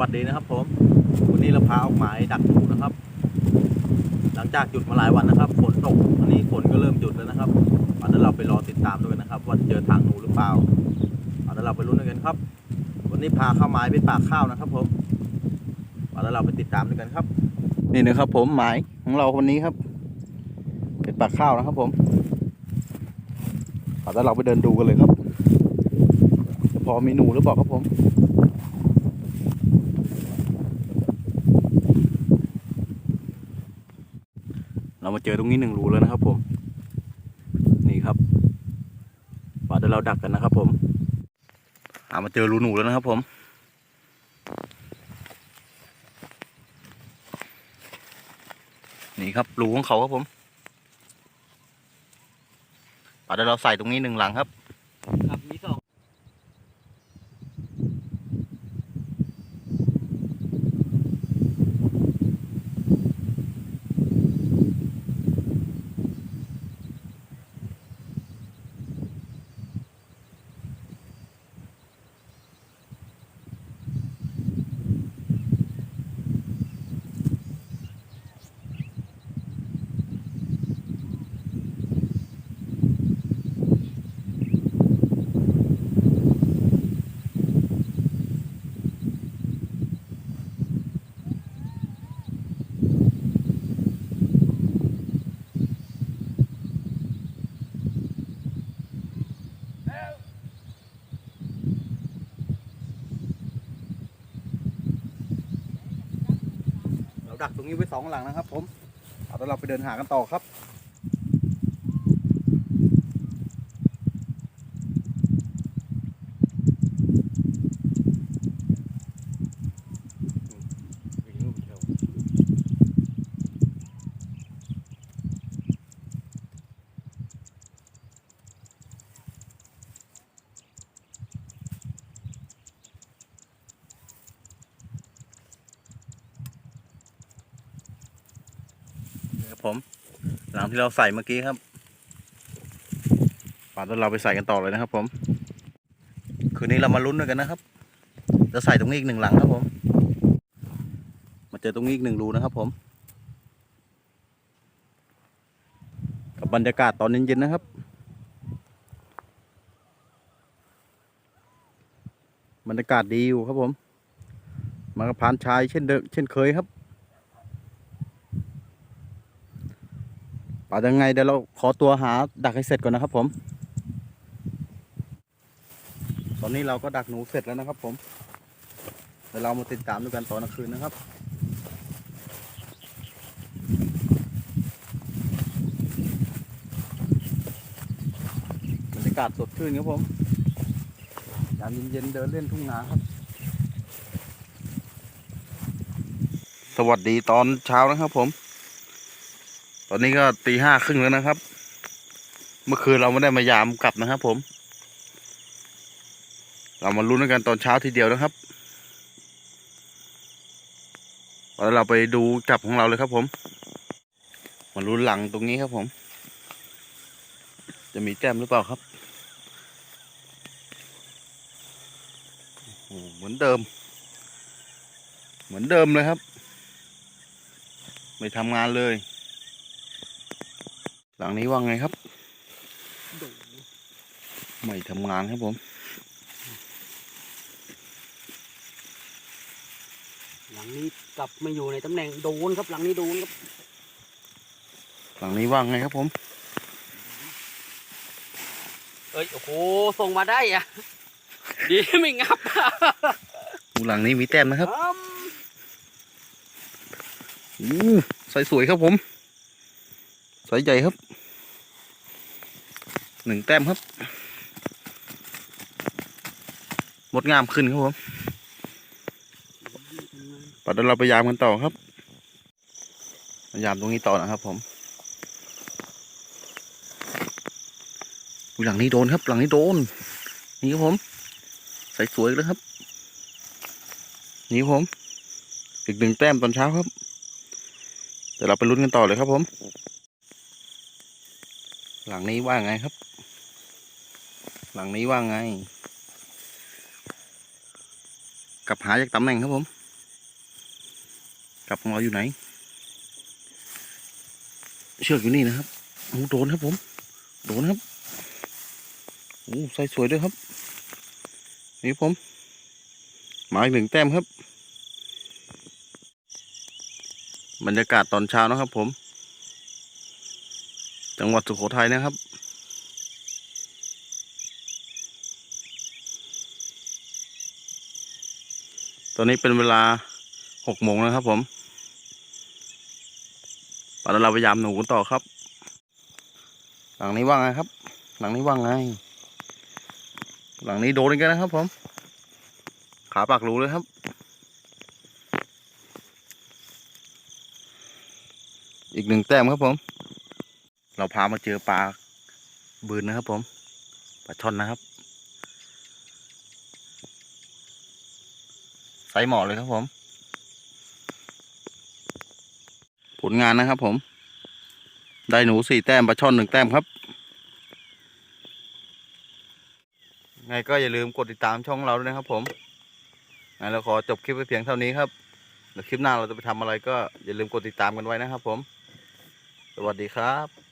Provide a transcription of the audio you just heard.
วัสดีนะครับผมวันนี้เราพาออกหมายดักหนูนะครับ หลังจากหยุดมาหลายวันนะครับฝนตกวันนี้ฝนก็เริ่มหยุดแล้วนะครับเอาเดี๋ยวเราไปรอติดตามด้วยนะครับ ว่าจะเจอทางหนูหรือเปล่าเอาเดี๋ยวเราไปลุ้นกันครับ วันนี้พาเข้าหมายเป็นปากข้าวนะครับ ผมเอาเดี๋ยวเราไปติดตามด้วยกันครับ นี่นะครับ ผมหมายของเราวันนี้ครับ เป็นปากข้าวนะครับ ผมเอาเดี๋ยวเราไปเดินดูกันเลยครับจะพอมีหนูหรือเปล่าครับผม เรามาเจอตรงนี้หนึ่งรูแล้วนะครับ ผม นี่ครับป่าเดี๋ยวเราดักกันนะครับ ผมหามาเจอรูหนูแล้วนะครับผม นี่ครับรูของเขาครับผมป่าเดี๋ยวเราใส่ตรงนี้หนึ่งหลังครับ ดักตรงนี้ไว้สองหลังนะครับ ผมเอาเดี๋ยวเราไปเดินหากันต่อครับ ผม หลังที่เราใส่เมื่อกี้ครับป่าแล้วเราไปใส่กันต่อเลยนะครับ ผม คืนนี้เรามาลุ้นด้วยกันนะครับ จะใส่ตรงนี้อีกหนึ่งหลังครับผม มาเจอตรงนี้อีกหนึ่งรูนะครับ ผม กับบรรยากาศตอนเย็นๆนะครับ บรรยากาศดีอยู่ครับผม มากับพานชายเช่นเดิมเช่นเคยครับ ป่ายังไงเดี๋ยวเราขอตัวหาดักให้เสร็จก่อนนะครับผม ตอนนี้เราก็ดักหนูเสร็จแล้วนะครับผมเดี๋ยวเรามาติดตามด้วยกันตอนกลางคืนนะครับบรรยากาศสดชื่นครับผมยามเย็นๆเดินเล่นทุ่งนาครับ สวัสดีตอนเช้านะครับผม อนนี้ก็ตีห้าครึ่งแล้วนะครับ เมื่อคืนเราไม่ได้มายามกลับนะครับผม เรามาลุ้นกันตอนเช้าทีเดียวนะครับแล้วเราไปดูจับของเราเลยครับ ผมมาลุ้นหลังตรงนี้ครับผม จะมีแต้มหรือเปล่าครับเหมือนเดิม เหมือนเดิมเลยครับ ไม่ทำงานเลย หลังนี้ว่าไงครับ ไม่ทำงานครับผม หลังนี้กลับมาอยู่ในตำแหน่งโดนครับ หลังนี้โดนครับ หลังนี้ว่าไงครับผม เอ้ย โอ้โห ส่งมาได้อะดีไม่งับดูหลังนี้มีแต้มนะครับอืมอู้ใสสวยครับผม ใสใหญ่ครับหนึ่งแต้มครับหมดงามขึ้นครับผมปัดเดี๋ยวเราไปยามกันต่อครับมายามตรงนี้ต่อนะครับ ผมหลังนี้โดนครับ หลังนี้โดน นี่ครับผมใส่สวยเลยครับ นี่ครับผม อีกหนึ่งแต้มตอนเช้าครับ เดี๋ยวเราไปลุ้นกันต่อเลยครับผม หลังนี้ว่าไงครับ หลังนี้ว่าไง กลับหาจากตำแหน่งครับผมกับของเราอยู่ไหน เชือกอยู่นี่นะครับโอ้โดนครับผม โดนครับโอ้ใส่สวยด้วยครับ นี่ผม หมาอีกหนึ่งแต้มครับ บรรยากาศตอนเช้านะครับผม จังหวัดสุโขทัยนะครับ ตอนนี้เป็นเวลาหกโมงนะครับผมป่าเราพยายามหนูกันต่อครับ หลังนี้ว่างไงครับ หลังนี้ว่างไง หลังนี้โดนอีกันนะครับผม ขาปากรูเลยครับอีกหนึ่งแต้มครับผม เราพามาเจอปลาบืนนะครับผมปลาช่อนนะครับไซส์เหมาะเลยครับผม ผลงานนะครับผม ได้หนูสี่แต้มปลาช่อนหนึ่งแต้มครับไงก็อย่าลืมกดติดตามช่องเราด้วยนะครับผมงั้นเราขอจบคลิปไปเพียงเท่านี้ครับเดี๋ยวคลิปหน้าเราจะไปทำอะไรก็อย่าลืมกดติดตามกันไว้นะครับผม สวัสดีครับ